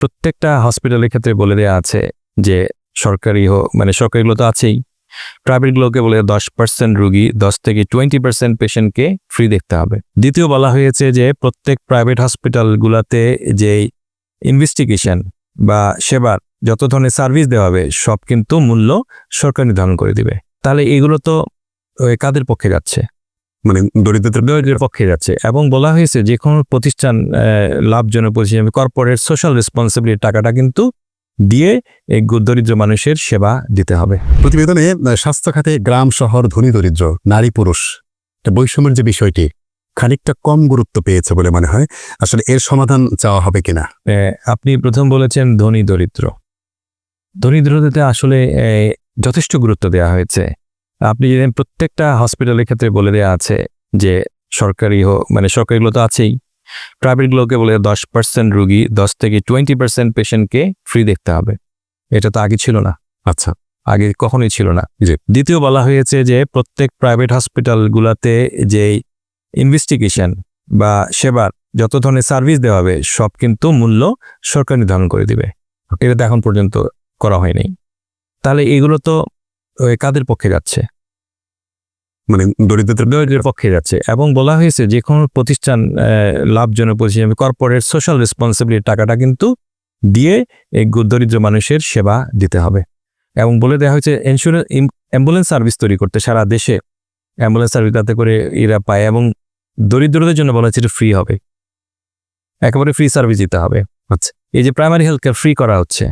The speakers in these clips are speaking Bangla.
প্রত্যেকটা হসপিটালের ক্ষেত্রে বলে দেওয়া আছে যে সরকারি হোক মানে সরকারিগুলো তো আছেই। প্রাইভেটগুলোকে বলে দশ পার্সেন্ট রুগী, দশ থেকে টোয়েন্টি পার্সেন্ট পেশেন্টকে ফ্রি দেখতে হবে। দ্বিতীয় বলা হয়েছে যে প্রত্যেক প্রাইভেট হসপিটালগুলোতে যে ইনভেস্টিগেশন বা সেবার যত ধরনের সার্ভিস দেওয়া হবে, সব কিন্তু মূল্য সরকার নির্ধারণ করে দিবে। তাহলে এগুলো তো কাদের পক্ষে যাচ্ছে? মানে দরিদ্রদের দরিদ্রের পক্ষে যাচ্ছে। এবং বলা হয়েছে যে কোনো প্রতিষ্ঠান লাভজনক প্রতিষ্ঠান কর্পোরেট সোশ্যাল রেসপন্সিবিলিটি টাকাটা কিন্তু দিয়ে এই দরিদ্র মানুষের সেবা দিতে হবে। প্রতিবেদনে স্বাস্থ্য খাতে গ্রাম শহর ধনী দরিদ্র নারী পুরুষ বৈষম্যের যে বিষয়টি খানিকটা কম গুরুত্ব পেয়েছে বলে মনে হয়। আসলে এর সমাধান চাওয়া হবে কিনা? আপনি প্রথম বলেছেন ধনী দরিদ্র। দরিদ্রতে আসলে যথেষ্ট গুরুত্ব দেওয়া হয়েছে। আপনি জানেন প্রত্যেকটা হসপিটালের ক্ষেত্রে বলে দেওয়া আছে যে সরকারি হোক মানে সরকারিগুলো তো আছেই, প্রাইভেটগুলোকে বলে দশ পার্সেন্ট রুগী, দশ থেকে টোয়েন্টি পার্সেন্ট পেশেন্টকে ফ্রি দেখতে হবে। এটা তো আগে ছিল না। আচ্ছা আগে কখনোই ছিল না। দ্বিতীয় বলা হয়েছে যে প্রত্যেক প্রাইভেট হসপিটালগুলোতে যে ইনভেস্টিগেশন বা সেবার যত ধরনের সার্ভিস দেওয়া হবে, সব কিন্তু মূল্য সরকার নির্ধারণ করে দিবে। এটা তো এখন পর্যন্ত করা হয়নি। তাহলে এগুলো তো কাদের পক্ষে যাচ্ছে? মানে দরিদ্রদের পক্ষে যাচ্ছে। এবং বলা হয়েছে যে কোনো প্রতিষ্ঠান লাভজনক প্রতিষ্ঠান কর্পোরেট সোশ্যাল রেসপন্সিবিলিটি টাকাটা কিন্তু দিয়ে এই দরিদ্র মানুষের সেবা দিতে হবে। এবং বলে দেওয়া হয়েছে ইন্স্যুরেন্স অ্যাম্বুলেন্স সার্ভিস তৈরি করতে সারা দেশে। অ্যাম্বুলেন্স সার্ভিস তাতে করে এরা পায় এবং দরিদ্রদের জন্য বলা হচ্ছে এটা ফ্রি হবে। একেবারে ফ্রি সার্ভিস দিতে হবে। আচ্ছা। এই যে প্রাইমারি হেলথ কেয়ার ফ্রি করা হচ্ছে,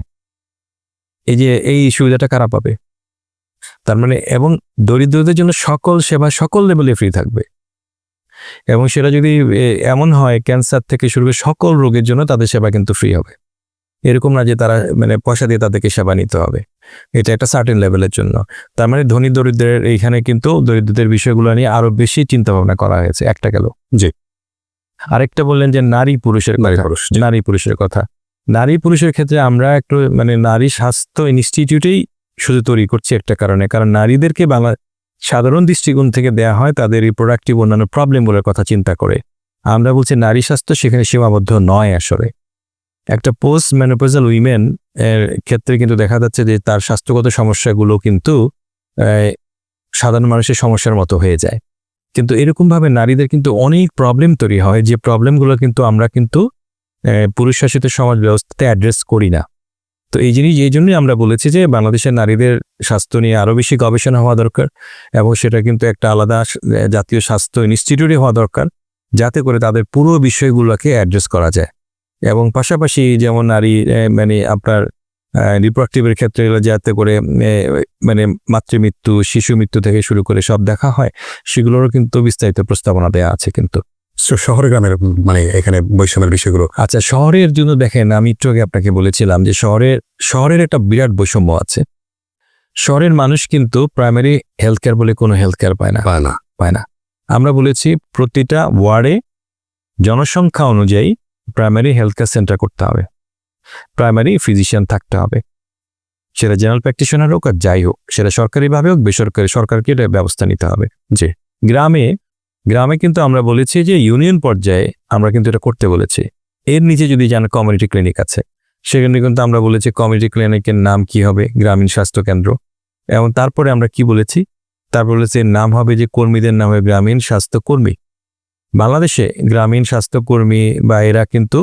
এই যে এই সুবিধাটা কারা পাবে? তার মানে এবং দরিদ্রদের জন্য সকল সেবা সকল লেভেলে ফ্রি থাকবে। এবং সেটা যদি এমন হয় ক্যান্সার থেকে শুরু করে সকল রোগের জন্য তাদের সেবা কিন্তু ফ্রি হবে। এরকম না যে তারা মানে পয়সা দিয়ে তাদেরকে সেবা নিতে হবে। এটা একটা সার্টেন লেভেলের জন্য। তার মানে ধনী দরিদ্রের এইখানে কিন্তু দরিদ্রদের বিষয়গুলো নিয়ে আরও বেশি চিন্তা ভাবনা করা হয়েছে। একটা গেল। জি। আরেকটা বললেন যে নারী পুরুষের নারী পুরুষের কথা। নারী পুরুষের ক্ষেত্রে আমরা একটু মানে নারী স্বাস্থ্য ইনস্টিটিউটেই শুধু তৈরি করছে একটা কারণে। কারণ নারীদেরকে বাংলা সাধারণ দৃষ্টিকোণ থেকে দেয়া হয় তাদের রিপ্রোডাক্টিভ অন্যান্য প্রবলেমগুলোর কথা চিন্তা করে। আমরা বলছি নারী স্বাস্থ্য সেখানে সীমাবদ্ধ নয় আসলে। একটা পোস্ট ম্যানোপোজাল উইমেন এর ক্ষেত্রে কিন্তু দেখা যাচ্ছে যে তার স্বাস্থ্যগত সমস্যাগুলো কিন্তু সাধারণ মানুষের সমস্যার মতো হয়ে যায়। কিন্তু এরকমভাবে নারীদের কিন্তু অনেক প্রবলেম তৈরি হয়। যে প্রবলেমগুলো কিন্তু আমরা কিন্তু পুরুষ শাসিত সমাজ ব্যবস্থাতে অ্যাড্রেস করি না। তো এই জিনিস এই জন্যই আমরা বলেছি যে বাংলাদেশের নারীদের স্বাস্থ্য নিয়ে আরও বেশি গবেষণা হওয়া দরকার এবং সেটা কিন্তু একটা আলাদা জাতীয় স্বাস্থ্য ইনস্টিটিউটে হওয়া দরকার যাতে করে তাদের পুরো বিষয়গুলোকে অ্যাড্রেস করা যায়। এবং পাশাপাশি যেমন নারী মানে আপনার রিপ্রোডাক্টিভের ক্ষেত্রে যাতে করে মানে মাতৃমৃত্যু, শিশু মৃত্যু থেকে শুরু করে সব দেখা হয়, সেগুলোরও কিন্তু বিস্তারিত প্রস্তাবনা দেওয়া আছে কিন্তু। শহরে গ্রামের মানে এখানে বৈষম্যের বিষয়গুলো। আচ্ছা শহরের জন্য দেখেন আমি একটু আগে আপনাকে বলেছিলাম যে শহরের শহরের একটা বিরাট বৈষম্য আছে। শহরের মানুষ কিন্তু প্রাইমারি হেলথ কেয়ার বলে কোনো হেলথ কেয়ার পায় না। পায় না। পায় না। আমরা বলেছি প্রতিটা ওয়ার্ডে জনসংখ্যা অনুযায়ী প্রাইমারি হেলথ কেয়ার সেন্টার করতে হবে। প্রাইমারি ফিজিশিয়ান থাকতে হবে। সেটা জেনারেল প্র্যাকটিশনার হোক আর যাই হোক সেটা সরকারিভাবে হোক বেসরকারি সরকারকে এটা ব্যবস্থা নিতে হবে। যে গ্রামে গ্রামে কিন্তু আমরা বলেছি যে ইউনিয়ন পর্যায়ে আমরা কিন্তু এটা করতে বলেছি। এর নিচে যদি যান কমিউনিটি ক্লিনিক আছে, সেখানে কিন্তু আমরা বলেছি কমিউনিটি ক্লিনিকের নাম কি হবে, গ্রামীণ স্বাস্থ্য কেন্দ্র। এবং তারপরে আমরা কি বলেছি? তারপর বলেছে নাম হবে যে কর্মীদের নাম হবে গ্রামীণ স্বাস্থ্য কর্মী। বাংলাদেশে গ্রামীণ স্বাস্থ্য কর্মী বা এরা কিন্তু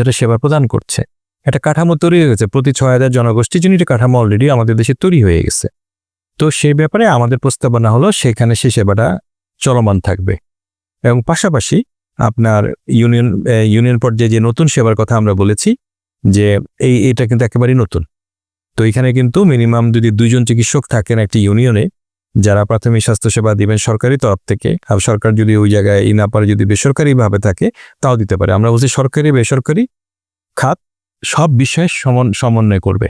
একটা সেবা প্রদান করছে। একটা কাঠামো তৈরি হয়ে গেছে। প্রতি ছয় হাজার জনগোষ্ঠীর জন্য একটা কাঠামো অলরেডি আমাদের দেশে তৈরি হয়ে গেছে। তো সেই ব্যাপারে আমাদের প্রস্তাবনা হলো সেখানে সে সেবাটা চলমান থাকবে। এবং পাশাপাশি আপনার ইউনিয়ন ইউনিয়ন পর্যায়ে যে নতুন সেবার কথা আমরা বলেছি, যে এই, এটা কিন্তু একেবারেই নতুন। তো এখানে কিন্তু মিনিমাম যদি দুইজন চিকিৎসক থাকেন একটি ইউনিয়নে, যারা প্রাথমিক স্বাস্থ্যসেবা দিবেন সরকারি তরফ থেকে, আর সরকার যদি ওই জায়গায় ই না পারে যদি বেসরকারিভাবে থাকে, তাও দিতে পারে। আমরা বলছি সরকারি বেসরকারি খাত সব বিষয়ে সমন- সমন্বয় করবে।